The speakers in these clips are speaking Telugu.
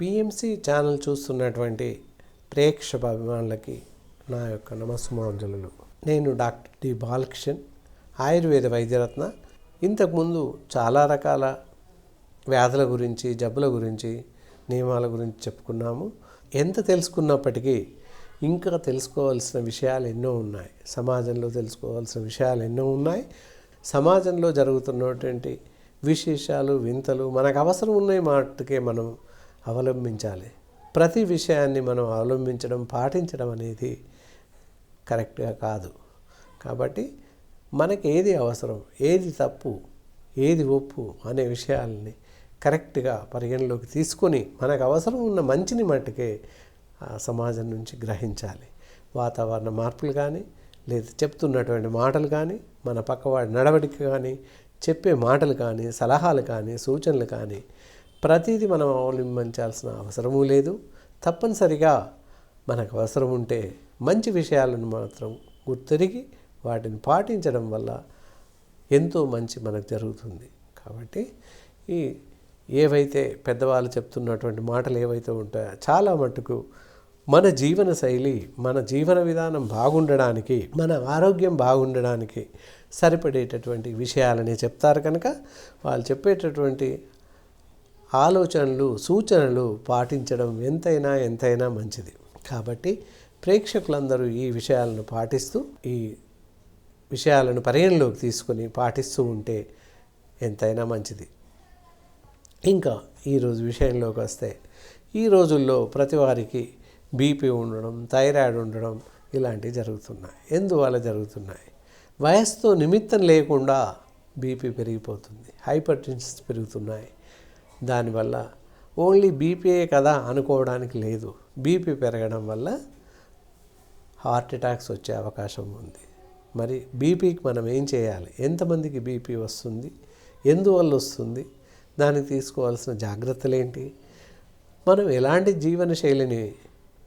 పిఎంసి ఛానల్ చూస్తున్నటువంటి ప్రేక్షక అభిమానులకి నా యొక్క నమస్సుమాంజలు నేను డాక్టర్ డి బాలకిషన్ ఆయుర్వేద వైద్యరత్న. ఇంతకుముందు చాలా రకాల వ్యాధుల గురించి జబ్బుల గురించి నియమాల గురించి చెప్పుకున్నాము. ఎంత తెలుసుకున్నప్పటికీ ఇంకా తెలుసుకోవాల్సిన విషయాలు ఎన్నో ఉన్నాయి. సమాజంలో తెలుసుకోవాల్సిన విషయాలు ఎన్నో ఉన్నాయి. సమాజంలో జరుగుతున్నటువంటి విశేషాలు వింతలు మనకు అవసరం ఉన్నాయి మాటకే మనం అవలంబించాలి. ప్రతి విషయాన్ని మనం అవలంబించడం పాటించడం అనేది కరెక్ట్గా కాదు. కాబట్టి మనకి ఏది అవసరం ఏది తప్పు ఏది ఒప్పు అనే విషయాలని కరెక్ట్గా పరిగణలోకి తీసుకొని మనకు అవసరం ఉన్న మంచిని మట్టుకే ఆ సమాజం నుంచి గ్రహించాలి. వాతావరణ మార్పులు కానీ లేదా చెప్తున్నటువంటి మాటలు కానీ మన పక్కవాడి నడవడిక కానీ చెప్పే మాటలు కానీ సలహాలు కానీ సూచనలు కానీ ప్రతిదీ మనం అవలంబించాల్సిన అవసరమూ లేదు. తప్పనిసరిగా మనకు అవసరం ఉంటే మంచి విషయాలను మాత్రం గుర్తెరిగి వాటిని పాటించడం వల్ల ఎంతో మంచి మనకు జరుగుతుంది. కాబట్టి ఈ ఏవైతే పెద్దవాళ్ళు చెప్తున్నటువంటి మాటలు ఏవైతే ఉంటాయో చాలా మటుకు మన జీవన శైలి మన జీవన విధానం బాగుండడానికి మన ఆరోగ్యం బాగుండడానికి సరిపడేటటువంటి విషయాలని చెప్తారు కనుక వాళ్ళు చెప్పేటటువంటి ఆలోచనలు సూచనలు పాటించడం ఎంతైనా ఎంతైనా మంచిది. కాబట్టి ప్రేక్షకులందరూ ఈ విషయాలను పాటిస్తూ ఈ విషయాలను పరిగణలోకి తీసుకొని పాటిస్తూ ఉంటే ఎంతైనా మంచిది. ఇంకా ఈరోజు విషయంలోకి వస్తే ఈ రోజుల్లో ప్రతి వారికి బీపీ ఉండడం థైరాయిడ్ ఉండడం ఇలాంటివి జరుగుతున్నాయి. ఎందువల్ల జరుగుతున్నాయి? వయసుతో నిమిత్తం లేకుండా బీపీ పెరిగిపోతుంది. హైపర్ టెన్షన్స్ పెరుగుతున్నాయి. దానివల్ల ఓన్లీ బీపీఏ కదా అనుకోవడానికి లేదు. బీపీ పెరగడం వల్ల హార్ట్ అటాక్స్ వచ్చే అవకాశం ఉంది. మరి బీపీకి మనం ఏం చేయాలి? ఎంతమందికి బీపీ వస్తుంది? ఎందువల్ల వస్తుంది? దానికి తీసుకోవాల్సిన జాగ్రత్తలు ఏంటి మనం ఎలాంటి జీవన శైలిని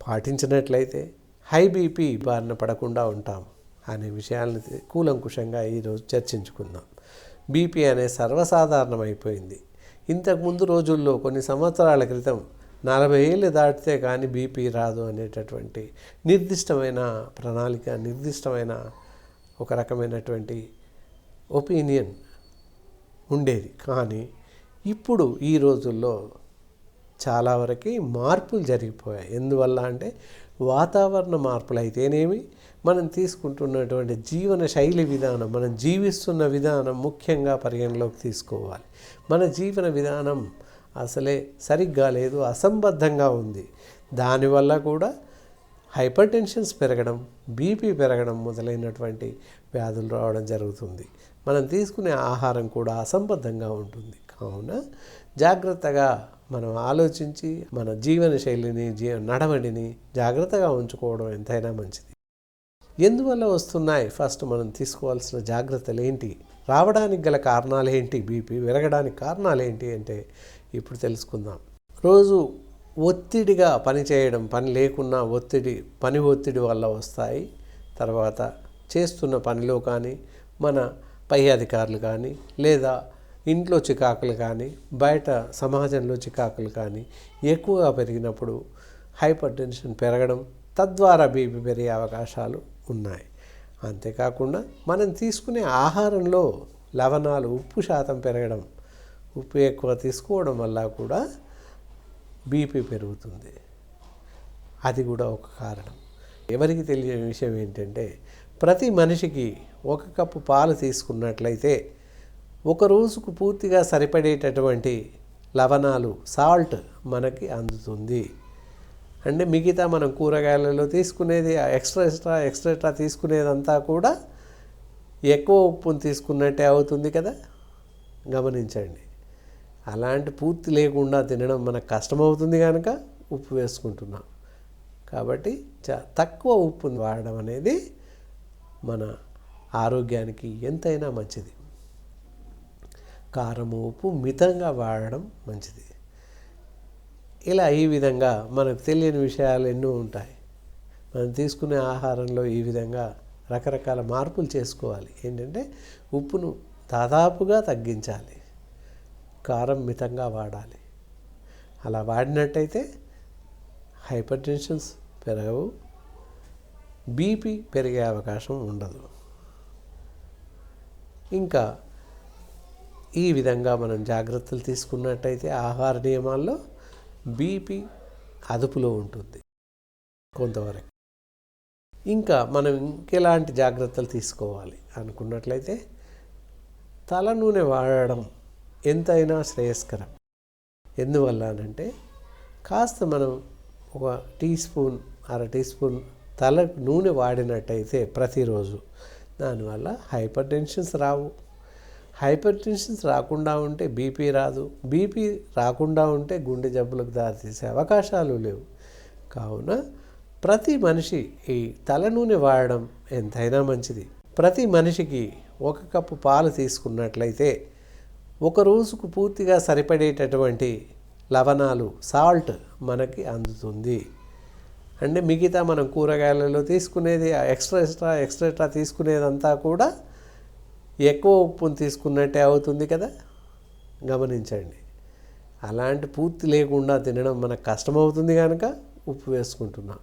పాటించినట్లయితే హై బీపీ బారిన పడకుండా ఉంటాం అనే విషయాలను కూలంకుషంగా ఈరోజు చర్చించుకుందాం. బీపీ అనే సర్వసాధారణమైపోయింది. ఇంతకుముందు రోజుల్లో కొన్ని సంవత్సరాల క్రితం నలభై ఏళ్ళు దాటితే కానీ బీపీ రాదు అనేటటువంటి నిర్దిష్టమైన ప్రణాళిక నిర్దిష్టమైన ఒక రకమైనటువంటి ఒపీనియన్ ఉండేది. కానీ ఇప్పుడు ఈ రోజుల్లో చాలా వరకు మార్పులు జరిగిపోయాయి. ఎందువల్ల అంటే వాతావరణ మార్పులు అయితేనేమి మనం తీసుకుంటున్నటువంటి జీవన శైలి విధానం మనం జీవిస్తున్న విధానం ముఖ్యంగా పరిగణలోకి తీసుకోవాలి. మన జీవన విధానం అసలే సరిగ్గా లేదు అసంబద్ధంగా ఉంది. దానివల్ల కూడా హైపర్ టెన్షన్స్ పెరగడం బీపీ పెరగడం మొదలైనటువంటి వ్యాధులు రావడం జరుగుతుంది. మనం తీసుకునే ఆహారం కూడా అసంబద్ధంగా ఉంటుంది. కావున జాగ్రత్తగా మనం ఆలోచించి మన జీవన శైలిని జీ నడవడిని జాగ్రత్తగా ఉంచుకోవడం ఎంతైనా మంచిది. ఎందువల్ల వస్తున్నాయి? ఫస్ట్ మనం తీసుకోవాల్సిన జాగ్రత్తలు ఏంటి? రావడానికి గల కారణాలు ఏంటి? బీపీ విరగడానికి కారణాలు ఏంటి అంటే ఇప్పుడు తెలుసుకుందాం. రోజు ఒత్తిడిగా పని చేయడం పని లేకున్నా ఒత్తిడి పని ఒత్తిడి వల్ల వస్తాయి. తర్వాత చేస్తున్న పనిలో కానీ మన పై అధికారులు కానీ లేదా ఇంట్లో చికాకులు కానీ బయట సమాజంలో చికాకులు కానీ ఎక్కువగా పెరిగినప్పుడు హైపర్ టెన్షన్ పెరగడం తద్వారా బీపీ పెరిగే అవకాశాలు ఉన్నాయి. అంతేకాకుండా మనం తీసుకునే ఆహారంలో లవణాలు ఉప్పు శాతం పెరగడం ఉప్పు ఎక్కువ తీసుకోవడం వల్ల కూడా బీపీ పెరుగుతుంది. అది కూడా ఒక కారణం. ఎవరికి తెలియని విషయం ఏంటంటే ప్రతి మనిషికి ఒక కప్పు పాలు తీసుకున్నట్లయితే ఒక రోజుకు పూర్తిగా సరిపడేటటువంటి లవణాలు సాల్ట్ మనకి అందుతుంది. అంటే మిగతా మనం కూరగాయలలో తీసుకునేది ఎక్స్ట్రా ఎక్స్ట్రా ఎక్స్ట్రా ఎక్స్ట్రా తీసుకునేదంతా కూడా ఎక్కువ ఉప్పును తీసుకున్నట్టే అవుతుంది కదా? గమనించండి. అలాంటి పూర్తి లేకుండా తినడం మనకు కష్టమవుతుంది కనుక ఉప్పు వేసుకుంటున్నాం. కాబట్టి చా తక్కువ ఉప్పుని వాడడం అనేది మన ఆరోగ్యానికి ఎంతైనా మంచిది. కారం ఉప్పు మితంగా వాడడం మంచిది. ఇలా ఈ విధంగా మనకు తెలియని విషయాలు ఎన్నో ఉంటాయి. మనం తీసుకునే ఆహారంలో ఈ విధంగా రకరకాల మార్పులు చేసుకోవాలి. ఏంటంటే ఉప్పును దాదాపుగా తగ్గించాలి. కారం మితంగా వాడాలి. అలా వాడినట్టయితే హైపర్ టెన్షన్స్ పెరగవు. బీపీ పెరిగే అవకాశం ఉండదు. ఇంకా ఈ విధంగా మనం జాగ్రత్తలు తీసుకున్నట్టయితే ఆహార నియమాల్లో బీపీ అదుపులో ఉంటుంది కొంతవరకు. ఇంకా మనం ఇంకెలాంటి జాగ్రత్తలు తీసుకోవాలి అనుకున్నట్లయితే తల నూనె వాడడం ఎంతైనా శ్రేయస్కరం. ఎందువల్ల అనంటే కాస్త మనం ఒక టీ స్పూన్ అర టీ స్పూన్ తల నూనె వాడినట్టయితే ప్రతిరోజు దానివల్ల హైపర్ టెన్షన్స్ రావు. హైపర్ టెన్షన్స్ రాకుండా ఉంటే బీపీ రాదు బీపీ రాకుండా ఉంటే గుండె జబ్బులకు దారితీసే అవకాశాలు లేవు. కావున ప్రతి మనిషి ఈ తల నూనె వాడడం ఎంతైనా మంచిది. ప్రతి మనిషికి ఒక కప్పు పాలు తీసుకున్నట్లయితే ఒక రోజుకు పూర్తిగా సరిపడేటటువంటి లవణాలు సాల్ట్ మనకి అందుతుంది. అంటే మిగతా మనం కూరగాయలలో తీసుకునేది ఎక్స్ట్రా ఎక్స్ట్రా ఎక్స్ట్రా తీసుకునేదంతా కూడా ఎక్కువ ఉప్పును తీసుకున్నట్టే అవుతుంది కదా? గమనించండి. అలాంటి పూర్తి లేకుండా తినడం మనకు కష్టమవుతుంది కనుక ఉప్పు వేసుకుంటున్నాం.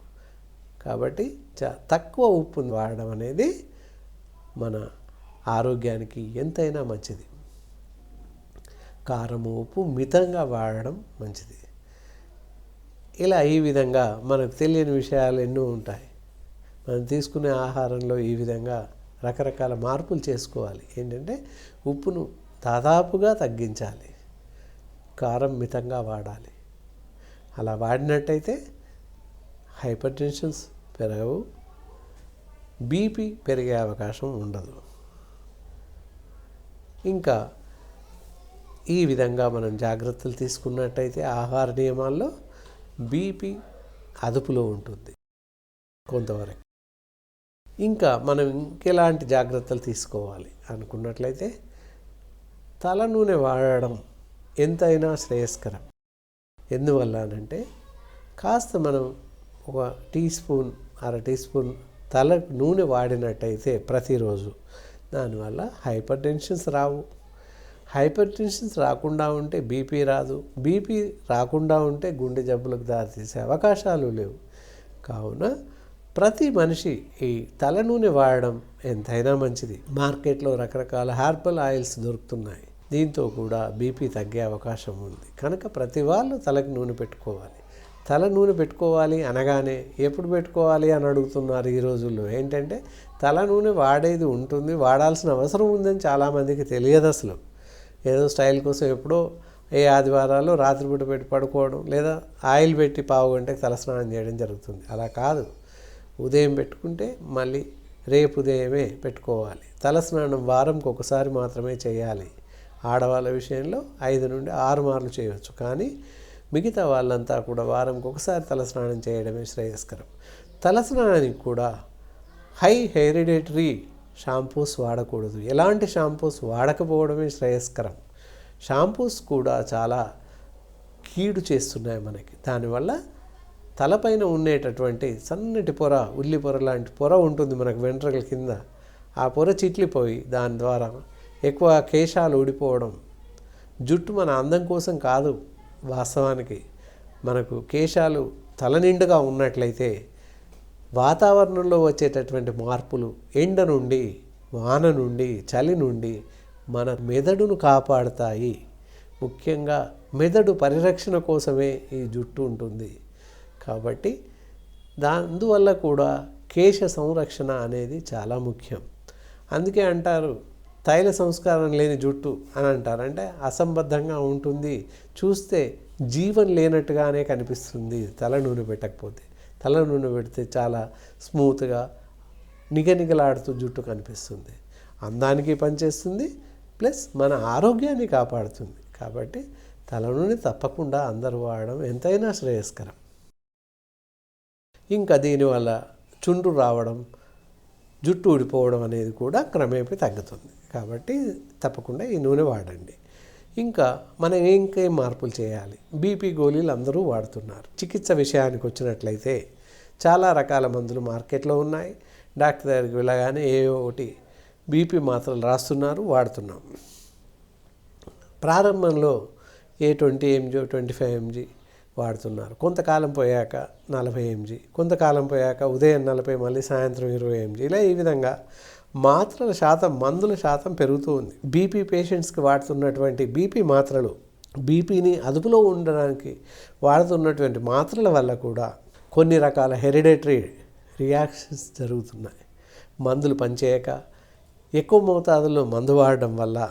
కాబట్టి చా తక్కువ ఉప్పుని వాడడం అనేది మన ఆరోగ్యానికి ఎంతైనా మంచిది. కారం ఉప్పు మితంగా వాడడం మంచిది. ఇలా ఈ విధంగా మనకు తెలియని విషయాలు ఎన్నో ఉంటాయి. మనం తీసుకునే ఆహారంలో ఈ విధంగా రకరకాల మార్పులు చేసుకోవాలి. ఏంటంటే ఉప్పును దాదాపుగా తగ్గించాలి. కారం మితంగా వాడాలి. అలా వాడినట్టయితే హైపర్ టెన్షన్స్ పెరగవు. బీపీ పెరిగే అవకాశం ఉండదు. ఇంకా ఈ విధంగా మనం జాగ్రత్తలు తీసుకున్నట్టయితే ఆహార నియమాల్లో బీపీ అదుపులో ఉంటుంది. కొంతవరకు ఇంకా మనం ఇంకెలాంటి జాగ్రత్తలు తీసుకోవాలి అనుకున్నట్లయితే తల నూనె వాడడం ఎంతైనా శ్రేయస్కరం. ఎందువల్ల అనంటే కాస్త మనం ఒక టీ స్పూన్ అర టీ స్పూన్ తల నూనె వాడినట్టయితే ప్రతిరోజు దానివల్ల హైపర్ టెన్షన్స్ రావు. హైపర్ టెన్షన్స్ రాకుండా ఉంటే బీపీ రాదు. బీపీ రాకుండా ఉంటే గుండె జబ్బులకు దారితీసే అవకాశాలు లేవు. కావున ప్రతి మనిషి ఈ తల నూనె వాడడం ఎంతైనా మంచిది. మార్కెట్లో రకరకాల హెర్బల్ ఆయిల్స్ దొరుకుతున్నాయి. దీంతో కూడా బీపీ తగ్గే అవకాశం ఉంది. కనుక ప్రతి వాళ్ళు తలకి నూనె పెట్టుకోవాలి. తల నూనె పెట్టుకోవాలి అనగానే ఎప్పుడు పెట్టుకోవాలి అని అడుగుతున్నారు ఈ రోజుల్లో. ఏంటంటే తల నూనె వాడేది ఉంటుంది వాడాల్సిన అవసరం ఉందని చాలామందికి తెలియదు అసలు. ఏదో స్టైల్ కోసం ఎప్పుడో ఏ ఆదివారాలు రాత్రిపూట పెట్టి పడుకోవడం లేదా ఆయిల్ పెట్టి పావు గంటకి తలస్నానం చేయడం జరుగుతుంది. అలా కాదు. ఉదయం పెట్టుకుంటే మళ్ళీ రేపు ఉదయమే పెట్టుకోవాలి. తలస్నానం వారంకి ఒకసారి మాత్రమే చేయాలి. ఆడవాళ్ళ విషయంలో ఐదు నుండి ఆరు మార్లు చేయవచ్చు. కానీ మిగతా వాళ్ళంతా కూడా వారంకి ఒకసారి తలస్నానం చేయడమే శ్రేయస్కరం. తలస్నానానికి కూడా హై హెరిడేటరీ షాంపూస్ వాడకూడదు. ఎలాంటి షాంపూస్ వాడకపోవడమే శ్రేయస్కరం. షాంపూస్ కూడా చాలా కీడు చేస్తున్నాయి మనకి. దానివల్ల తలపైన ఉండేటటువంటి సన్నటి పొర ఉల్లి పొర లాంటి పొర ఉంటుంది మనకు వెంట్రుకల కింద. ఆ పొర చిట్లిపోయి దాని ద్వారా ఎక్కువ కేశాలు ఊడిపోవడం. జుట్టు మన అందం కోసం కాదు వాస్తవానికి. మనకు కేశాలు తల నిండుగా ఉన్నట్లయితే వాతావరణంలో వచ్చేటటువంటి మార్పులు ఎండ నుండి వాన నుండి చలి నుండి మన మెదడును కాపాడుతాయి. ముఖ్యంగా మెదడు పరిరక్షణ కోసమే ఈ జుట్టు ఉంటుంది. కాబట్టి దా అందువల్ల కూడా కేశ సంరక్షణ అనేది చాలా ముఖ్యం. అందుకే అంటారు తైల సంస్కారం లేని జుట్టు అని అంటారు. అంటే అసంబద్ధంగా ఉంటుంది. చూస్తే జీవం లేనట్టుగానే కనిపిస్తుంది. తల నూనె పెట్టకపోతే. తల నూనె పెడితే చాలా స్మూత్గా నిగనిగలాడుతూ జుట్టు కనిపిస్తుంది. అందానికి పనిచేస్తుంది. ప్లస్ మన ఆరోగ్యాన్ని కాపాడుతుంది. కాబట్టి తల నూనె తప్పకుండా అందరూ వాడడం ఎంతైనా శ్రేయస్కరం. ఇంకా దీనివల్ల చుండ్రు రావడం జుట్టు ఊడిపోవడం అనేది కూడా క్రమేపీ తగ్గుతుంది. కాబట్టి తప్పకుండా ఈ నూనె వాడండి. ఇంకా మనం ఇంకేం మార్పులు చేయాలి? బీపీ గోళీలు అందరూ వాడుతున్నారు. చికిత్స విషయానికి వచ్చినట్లయితే చాలా రకాల మందులు మార్కెట్లో ఉన్నాయి. డాక్టర్ దగ్గరికి వెళ్ళగానే ఏ ఒకటి బీపీ మాత్రలు రాస్తున్నారు వాడుతున్నాం. ప్రారంభంలో ఏ twenty mg twenty five mg వాడుతున్నారు. కొంతకాలం పోయాక నలభై ఎంజీ కొంతకాలం పోయాక ఉదయం నలభై మళ్ళీ సాయంత్రం ఇరవై ఎంజీ ఇలా ఈ విధంగా మాత్రల శాతం మందుల శాతం పెరుగుతూ ఉంది. బీపీ పేషెంట్స్కి వాడుతున్నటువంటి బీపీ మాత్రలు బీపీని అదుపులో ఉండడానికి వాడుతున్నటువంటి మాత్రల వల్ల కూడా కొన్ని రకాల హెరిడేటరీ రియాక్షన్స్ జరుగుతున్నాయి. మందులు పనిచేయక ఎక్కువ మోతాదులో మందు వాడడం వల్ల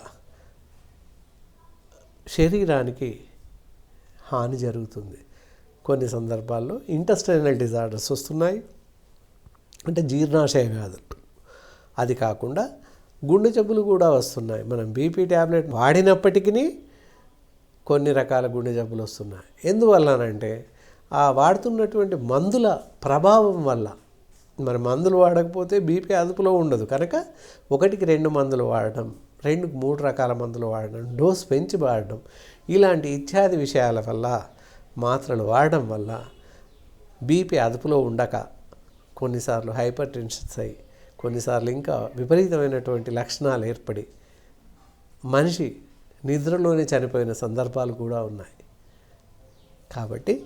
శరీరానికి హాని జరుగుతుంది. కొన్ని సందర్భాల్లో ఇంటస్టైనల్ డిజార్డర్స్ వస్తున్నాయి. అంటే జీర్ణాశయ వ్యాధులు అది కాకుండా గుండె జబ్బులు కూడా వస్తున్నాయి. మనం బీపీ ట్యాబ్లెట్ వాడినప్పటికీ కొన్ని రకాల గుండె జబ్బులు వస్తున్నాయి. ఎందువల్లనంటే ఆ వాడుతున్నటువంటి మందుల ప్రభావం వల్ల. మరి మందులు వాడకపోతే బీపీ అదుపులో ఉండదు. కనుక ఒకటికి రెండు మందులు వాడడం రెండుకు మూడు రకాల మందులు వాడడం డోస్ పెంచి వాడడం ఇలాంటి ఇత్యాది విషయాల వల్ల మాత్రలు వాడడం వల్ల బీపీ అదుపులో ఉండక కొన్నిసార్లు హైపర్ టెన్షన్స్ అయ్యి కొన్నిసార్లు ఇంకా విపరీతమైనటువంటి లక్షణాలు ఏర్పడి మనిషి నిద్రలోనే చనిపోయిన సందర్భాలు కూడా ఉన్నాయి. కాబట్టి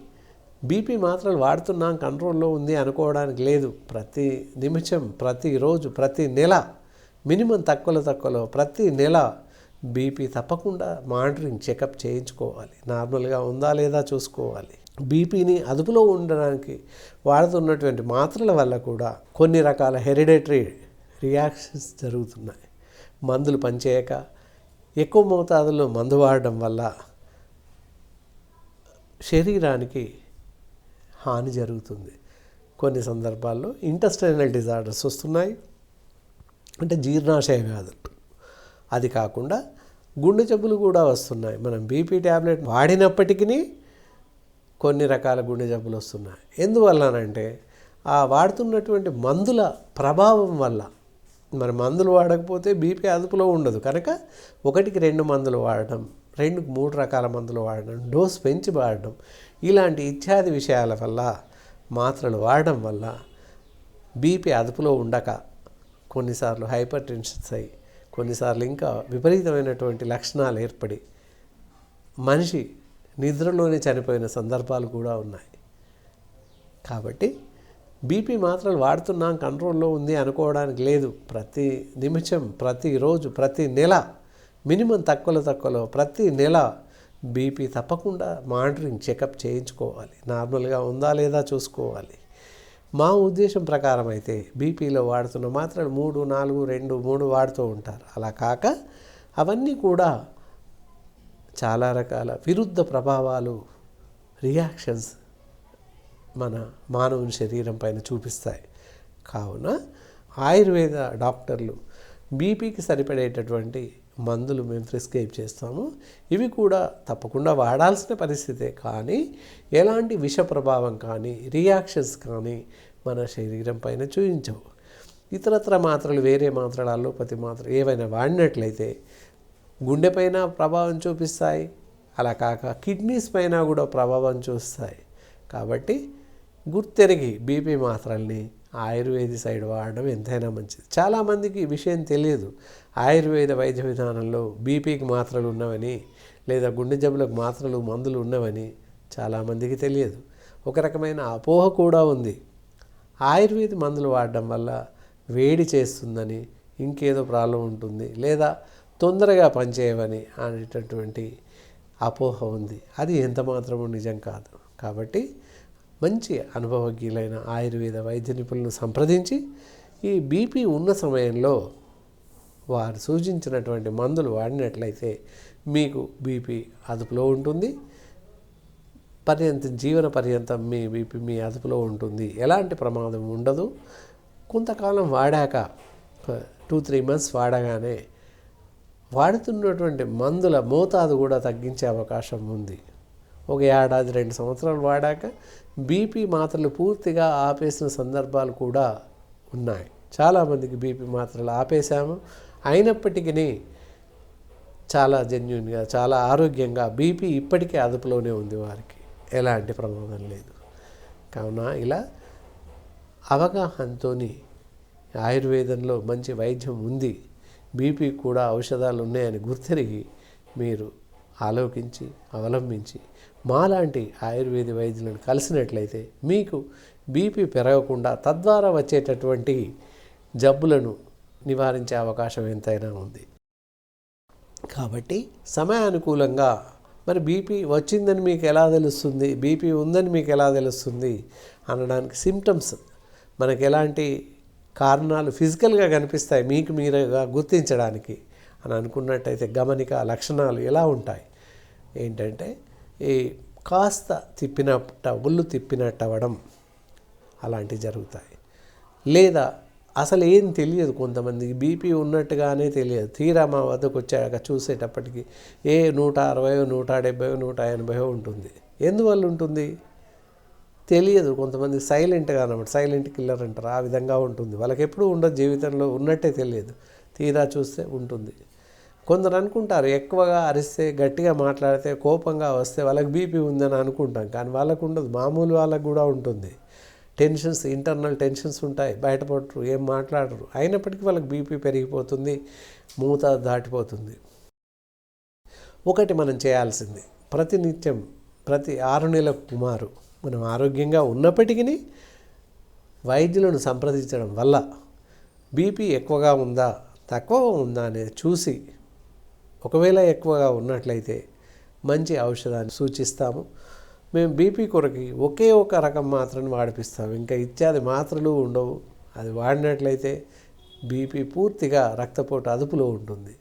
బీపీ మాత్రలు వాడుతున్నాం కంట్రోల్లో ఉంది అనుకోవడానికి లేదు. ప్రతి నిమిషం ప్రతిరోజు ప్రతి నెల మినిమం తక్కువలో తక్కువలో ప్రతి నెల బీపీ తప్పకుండా మానిటరింగ్ చెకప్ చేయించుకోవాలి. నార్మల్గా ఉందా లేదా చూసుకోవాలి. బీపీని అదుపులో ఉండడానికి వాడుతున్నటువంటి మాత్రల వల్ల కూడా కొన్ని రకాల హెరిడేటరీ రియాక్షన్స్ జరుగుతున్నాయి. మందులు పనిచేయక ఎక్కువ మోతాదులో మందు వాడడం వల్ల శరీరానికి హాని జరుగుతుంది. కొన్ని సందర్భాల్లో ఇంటస్టైనల్ డిజార్డర్స్ వస్తున్నాయి. అంటే జీర్ణాశయ వ్యాధులు. అది కాకుండా గుండె జబ్బులు కూడా వస్తున్నాయి. మనం బీపీ ట్యాబ్లెట్ వాడినప్పటికీ కొన్ని రకాల గుండె జబ్బులు వస్తున్నాయి. ఎందువల్లనంటే ఆ వాడుతున్నటువంటి మందుల ప్రభావం వల్ల. మరి మందులు వాడకపోతే బీపీ అదుపులో ఉండదు. కనుక ఒకటికి రెండు మందులు వాడడం రెండుకు మూడు రకాల మందులు వాడడం డోస్ పెంచి వాడడం ఇలాంటి ఇత్యాది విషయాల వల్ల మాత్రలు వాడడం వల్ల బీపీ అదుపులో ఉండక కొన్నిసార్లు హైపర్ టెన్షన్స్ అయ్యి కొన్నిసార్లు ఇంకా విపరీతమైనటువంటి లక్షణాలు ఏర్పడి మనిషి నిద్రలోనే చనిపోయిన సందర్భాలు కూడా ఉన్నాయి. కాబట్టి బీపీ మాత్రలు వాడుతున్నాం కంట్రోల్లో ఉంది అనుకోవడానికి లేదు. ప్రతి నిమిషం ప్రతిరోజు ప్రతి నెల మినిమం తక్కువలో తక్కువలో ప్రతి నెల బీపీ తప్పకుండా మానిటరింగ్ చెకప్ చేయించుకోవాలి. నార్మల్గా ఉందా లేదా చూసుకోవాలి. మా ఉద్దేశం ప్రకారం అయితే బీపీలో వాడుతున్న మాత్రం మూడు నాలుగు రెండు మూడు వాడుతూ ఉంటారు. అలా కాక అవన్నీ కూడా చాలా రకాల విరుద్ధ ప్రభావాలు రియాక్షన్స్ మన మానవుని శరీరం పైన చూపిస్తాయి. కావున ఆయుర్వేద డాక్టర్లు బీపీకి సరిపడేటటువంటి మందులు మేము ప్రిస్క్రైబ్ చేస్తాము. ఇవి కూడా తప్పకుండా వాడాల్సిన పరిస్థితే కానీ ఎలాంటి విష ప్రభావం కానీ రియాక్షన్స్ కానీ మన శరీరం పైన చూపించవు ఇతరత్ర మాత్రలు వేరే మాత్రలు అల్లోపతి మాత్రలు ఏవైనా వాడినట్లయితే గుండెపైన ప్రభావం చూపిస్తాయి. అలా కాక కిడ్నీస్ పైన కూడా ప్రభావం చూస్తాయి. కాబట్టి గుర్తెరిగి బీపీ మాత్రల్ని ఆయుర్వేది సైడ్ వాడడం ఎంతైనా మంచిది. చాలామందికి ఈ విషయం తెలియదు. ఆయుర్వేద వైద్య విధానంలో బీపీకి మాత్రలు ఉన్నవని లేదా గుండె జబ్బులకు మాత్రలు మందులు ఉన్నవని చాలామందికి తెలియదు. ఒక రకమైన అపోహ కూడా ఉంది. ఆయుర్వేద మందులు వాడడం వల్ల వేడి చేస్తుందని ఇంకేదో ప్రాబ్లం ఉంటుంది లేదా తొందరగా పనిచేయవని అనేటటువంటి అపోహ ఉంది. అది ఎంత మాత్రమూ నిజం కాదు. కాబట్టి మంచి అనుభవజ్ఞులైన ఆయుర్వేద వైద్య నిపుణులను సంప్రదించి ఈ బీపీ ఉన్న సమయంలో వారు సూచించినటువంటి మందులు వాడినట్లయితే మీకు బీపీ అదుపులో ఉంటుంది. పర్యంతం జీవన పర్యంతం మీ బీపీ మీ అదుపులో ఉంటుంది. ఎలాంటి ప్రమాదం ఉండదు. కొంతకాలం వాడాక టూ త్రీ మంత్స్ వాడగానే వాడుతున్నటువంటి మందుల మోతాదు కూడా తగ్గించే అవకాశం ఉంది. ఒక ఏడాది రెండు సంవత్సరాలు వాడాక బీపీ మాత్రలు పూర్తిగా ఆపేసిన సందర్భాలు కూడా ఉన్నాయి. చాలామందికి బీపీ మాత్రలు ఆపేశాము. అయినప్పటికీ చాలా జెన్యున్గా చాలా ఆరోగ్యంగా బీపీ ఇప్పటికీ అదుపులోనే ఉంది వారికి. ఎలాంటి ప్రమాదం లేదు. కావున ఇలా అవగాహనతో ఆయుర్వేదంలో మంచి వైద్యం ఉంది బీపీ కూడా ఔషధాలు ఉన్నాయని గుర్తిరిగి మీరు ఆలోకించి అవలంబించి మాలాంటి ఆయుర్వేద వైద్యులను కలిసినట్లయితే మీకు బీపీ పెరగకుండా తద్వారా వచ్చేటటువంటి జబ్బులను నివారించే అవకాశం ఎంతైనా ఉంది. కాబట్టి సమయానుకూలంగా మరి బీపీ వచ్చిందని మీకు ఎలా తెలుస్తుంది? బీపీ ఉందని మీకు ఎలా తెలుస్తుంది? అనడానికి సిమ్టమ్స్ మనకి ఎలాంటి కారణాలు ఫిజికల్గా కనిపిస్తాయి మీకు మీరుగా గుర్తించడానికి. అని అనుకున్నట్టయితే గమనిక లక్షణాలు ఎలా ఉంటాయి? ఏంటంటే ఈ కాస్త తిప్పినట్ట ఒళ్ళు తిప్పినట్టు అవ్వడం అలాంటివి జరుగుతాయి. లేదా అసలు ఏం తెలియదు కొంతమందికి. బీపీ ఉన్నట్టుగానే తెలియదు. తీరా మా వద్దకు వచ్చాక చూసేటప్పటికి ఏ నూట అరవై నూట డెబ్బయో నూట ఎనభై ఉంటుంది. ఎందువల్ల ఉంటుంది? తెలియదు. కొంతమంది సైలెంట్గా అనమాట సైలెంట్ కిల్లర్ అంటారు. ఆ విధంగా ఉంటుంది. వాళ్ళకి ఎప్పుడూ ఉండదు జీవితంలో ఉన్నట్టే తెలియదు. తీరా చూస్తే ఉంటుంది. కొందరు అనుకుంటారు ఎక్కువగా అరిస్తే గట్టిగా మాట్లాడితే కోపంగా వస్తే వాళ్ళకి బీపీ ఉందని అనుకుంటాం. కానీ వాళ్ళకు ఉండదు. మామూలు వాళ్ళకు కూడా ఉంటుంది. టెన్షన్స్ ఇంటర్నల్ టెన్షన్స్ ఉంటాయి బయటపడరు ఏం మాట్లాడరు. అయినప్పటికీ వాళ్ళకి బీపీ పెరిగిపోతుంది మూత దాటిపోతుంది. ఒకటి మనం చేయాల్సింది ప్రతినిత్యం ప్రతి ఆరు నెలల కుమారు మనం ఆరోగ్యంగా ఉన్నప్పటికీ వైద్యులను సంప్రదించడం వల్ల బీపీ ఎక్కువగా ఉందా తక్కువ ఉందా అనేది చూసి ఒకవేళ ఎక్కువగా ఉన్నట్లయితే మంచి ఔషధాన్ని సూచిస్తాము. మేము బీపీ కొరకి ఒకే ఒక రకం మాత్రను వాడిపిస్తాం. ఇంకా ఇత్యాది మాత్రలు ఉండవు. అది వాడినట్లయితే బీపీ పూర్తిగా రక్తపోటు అదుపులో ఉంటుంది.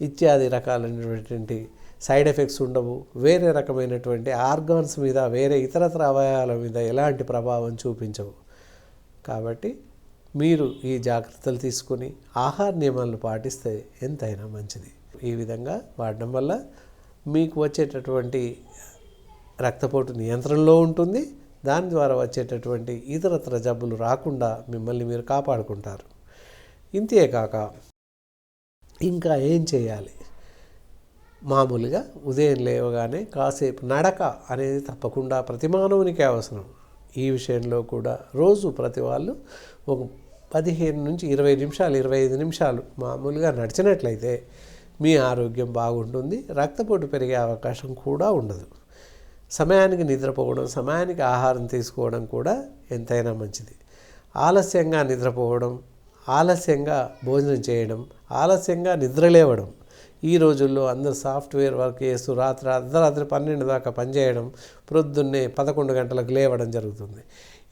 ఇత్యాది రకాలైనటువంటి సైడ్ ఎఫెక్ట్స్ ఉండవు. వేరే రకమైనటువంటి ఆర్గాన్స్ మీద వేరే ఇతరత్ర అవయవాల మీద ఎలాంటి ప్రభావం చూపించవు. కాబట్టి మీరు ఈ జాగ్రత్తలు తీసుకొని ఆహార నియమాలను పాటిస్తే ఎంతైనా మంచిది. ఈ విధంగా వాడడం వల్ల మీకు వచ్చేటటువంటి రక్తపోటు నియంత్రణలో ఉంటుంది. దాని ద్వారా వచ్చేటటువంటి ఇతరత్ర జబ్బులు రాకుండా మిమ్మల్ని మీరు కాపాడుకుంటారు. ఇంతేకాక ఇంకా ఏం చేయాలి? మామూలుగా ఉదయం లేవగానే కాసేపు నడక అనేది తప్పకుండా ప్రతి మానవునికి అవసరం. ఈ విషయంలో కూడా రోజు ప్రతి వాళ్ళు ఒక పదిహేను నుంచి ఇరవై నిమిషాలు ఇరవై ఐదు నిమిషాలు మామూలుగా నడిచినట్లయితే మీ ఆరోగ్యం బాగుంటుంది. రక్తపోటు పెరిగే అవకాశం కూడా ఉండదు. సమయానికి నిద్రపోవడం సమయానికి ఆహారం తీసుకోవడం కూడా ఎంతైనా మంచిది. ఆలస్యంగా నిద్రపోవడం ఆలస్యంగా భోజనం చేయడం ఆలస్యంగా నిద్రలేవడం ఈ రోజుల్లో అందరు సాఫ్ట్వేర్ వర్క్ చేస్తూ రాత్రి అర్ధరాత్రి పన్నెండు దాకా పనిచేయడం ప్రొద్దున్నే పదకొండు గంటలకు లేవడం జరుగుతుంది.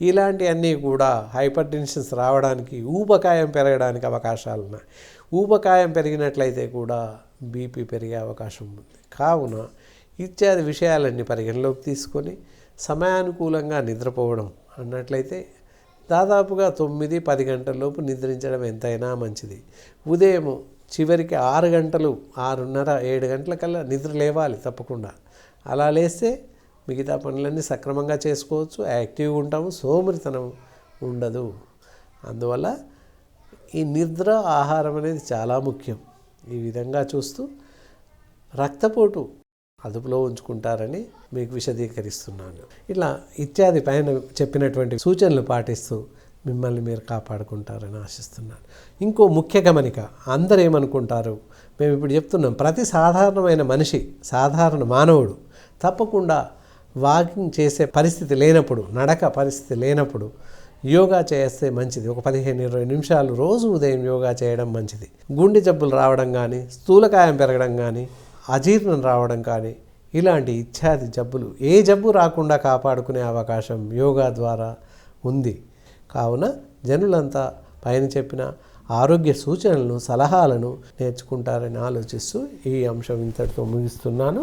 ఇలాంటివన్నీ కూడా హైపర్ టెన్షన్స్ రావడానికి ఊబకాయం పెరగడానికి అవకాశాలు ఉన్నాయి. ఊబకాయం పెరిగినట్లయితే కూడా బీపీ పెరిగే అవకాశం ఉంది. కావున ఇత్యాది విషయాలన్నీ పరిగణలోకి తీసుకొని సమయానుకూలంగా నిద్రపోవడం అన్నట్లయితే దాదాపుగా తొమ్మిది పది గంటలలోపు నిద్రించడం ఎంతైనా మంచిది. ఉదయం చివరికి ఆరు గంటలు ఆరున్నర ఏడు గంటలకల్లా నిద్ర లేవాలి తప్పకుండా. అలా లేస్తే మిగతా పనులన్నీ సక్రమంగా చేసుకోవచ్చు యాక్టివ్గా ఉంటాము సోమరితనం ఉండదు. అందువల్ల ఈ నిద్ర ఆహారం అనేది చాలా ముఖ్యం. ఈ విధంగా చూస్తూ రక్తపోటు అదుపులో ఉంచుకుంటారని మీకు విశదీకరిస్తున్నాను. ఇట్లా ఇత్యాది పైన చెప్పినటువంటి సూచనలు పాటిస్తూ మిమ్మల్ని మీరు కాపాడుకుంటారని ఆశిస్తున్నాను. ఇంకో ముఖ్య గమనిక అందరూ ఏమనుకుంటారు? మేము ఇప్పుడు చెప్తున్నాం ప్రతి సాధారణమైన మనిషి సాధారణ మానవుడు తప్పకుండా వాకింగ్ చేసే పరిస్థితి లేనప్పుడు నడక పరిస్థితి లేనప్పుడు యోగా చేస్తే మంచిది. ఒక పదిహేను ఇరవై నిమిషాలు రోజు ఉదయం యోగా చేయడం మంచిది. గుండె జబ్బులు రావడం కానీ స్థూలకాయం పెరగడం కానీ అజీర్ణం రావడం కానీ ఇలాంటి ఇత్యాది జబ్బులు ఏ జబ్బు రాకుండా కాపాడుకునే అవకాశం యోగా ద్వారా ఉంది. కావున జనులంతా పైన చెప్పిన ఆరోగ్య సూచనలను సలహాలను నేర్చుకుంటారని ఆలోచిస్తూ ఈ అంశం ఇంతటితో ముగిస్తున్నాను.